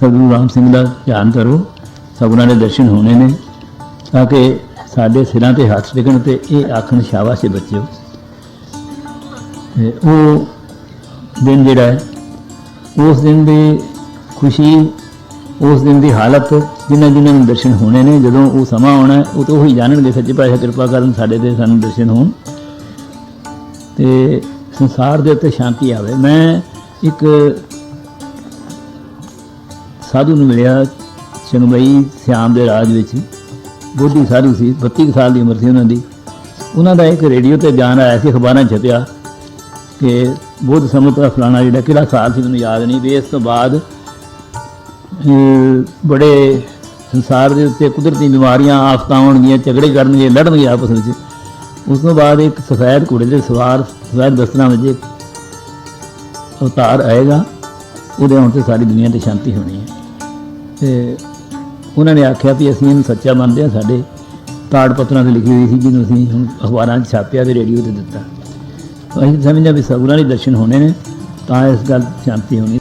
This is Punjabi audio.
ਸਤਿਗੁਰੂ ਰਾਮ ਸਿੰਘ ਦਾ ਧਿਆਨ ਕਰੋ, ਸਭਨਾਂ ਦੇ ਦਰਸ਼ਨ ਹੋਣੇ ਨੇ, ਤਾਂ ਕਿ ਸਾਡੇ ਸਿਰਾਂ ਤੇ ਹੱਥ ਟਿਕਣ ਤੇ ਇਹ ਆਖਣ ਸ਼ਾਬਾਸ਼ ਏ ਬੱਚਿਓ। ਤੇ ਉਹ ਦਿਨ ਜਿਹੜਾ ਹੈ, ਉਸ ਦਿਨ ਦੀ ਖੁਸ਼ੀ, ਉਸ ਦਿਨ ਦੀ ਹਾਲਤ, ਜਿਨ੍ਹਾਂ ਜਿਨ੍ਹਾਂ ਨੂੰ ਦਰਸ਼ਨ ਹੋਣੇ ਨੇ, ਜਦੋਂ ਉਹ ਸਮਾਂ ਆਉਣਾ ਉਹ ਤਾਂ ਉਹੀ ਜਾਣਨਗੇ, ਸੱਚੇ ਪਾਤਸ਼ਾਹ ਕਿਰਪਾ ਕਰਨ ਸਾਡੇ ਤੇ ਸਾਨੂੰ ਦਰਸ਼ਨ ਹੋਣ। ਤੇ ਸੰਸਾਰ ਦੇ ਉੱਤੇ ਸ਼ਾਂਤੀ ਆਵੇ। ਮੈਂ ਇੱਕ ਸਾਧੂ ਨੂੰ ਮਿਲਿਆ ਚੰਗਮਈ ਸਿਆਮ ਦੇ ਰਾਜ ਵਿੱਚ। ਬੋਧੀ ਸਾਧੂ ਸੀ 32 ਕੁ ਸਾਲ ਦੀ ਉਮਰ ਸੀ ਉਹਨਾਂ ਦੀ। ਉਹਨਾਂ ਦਾ ਇੱਕ ਰੇਡੀਓ ਤੇ ਬਿਆਨ ਆਇਆ ਸੀ, ਅਖਬਾਰਾਂ ਛਪਿਆ ਕਿ ਬੁੱਧ ਸਮੇਂ ਦਾ ਫਲਾਣਾ ਜਿਹੜਾ ਕਿਹੜਾ ਸਾਲ ਸੀ, ਮੈਨੂੰ ਯਾਦ ਨਹੀਂ ਵੀ ਇਸ ਤੋਂ ਬਾਅਦ ਬੜੇ ਸੰਸਾਰ ਦੇ ਉੱਤੇ ਕੁਦਰਤੀ ਬਿਮਾਰੀਆਂ, ਆਫਤਾਂ ਆਉਣਗੀਆਂ, ਝਗੜੇ ਕਰਨਗੇ, ਲੜਨਗੇ ਆਪਸ ਵਿੱਚ। ਉਸ ਤੋਂ ਬਾਅਦ ਇੱਕ ਸਫੈਦ ਘੋੜੇ ਦੇ ਸਵਾਰ, ਸਫੈਦ ਦਸਤਾਂ ਵਿੱਚ ਇੱਕ ਅਵਤਾਰ ਆਏਗਾ। ਉਹਦੇ ਆਉਣ ਤੇ ਸਾਰੀ ਦੁਨੀਆ ਤੇ ਸ਼ਾਂਤੀ ਹੋਣੀ ਹੈ। ਤੇ ਉਹਨਾਂ ਨੇ ਆਖਿਆ ਵੀ ਅਸੀਂ ਇਹਨੂੰ ਸੱਚਾ ਮੰਨਦੇ ਹਾਂ, ਸਾਡੇ ਤਾੜ ਪੱਤਰਾਂ ਤੇ ਲਿਖੀ ਹੋਈ ਸੀ ਜਿਹਨੂੰ ਅਸੀਂ ਹੁਣ ਅਖਬਾਰਾਂ 'ਚ ਛਾਪਿਆ ਤੇ ਰੇਡੀਓ ਤੇ ਦਿੱਤਾ। ਅਸੀਂ ਸਮਝਦੇ ਹਾਂ ਵੀ ਸਗੁਰਾਂ ਦੇ ਦਰਸ਼ਨ ਹੋਣੇ ਨੇ, ਤਾਂ ਇਸ ਗੱਲ ਸ਼ਾਂਤੀ ਹੋਣੀ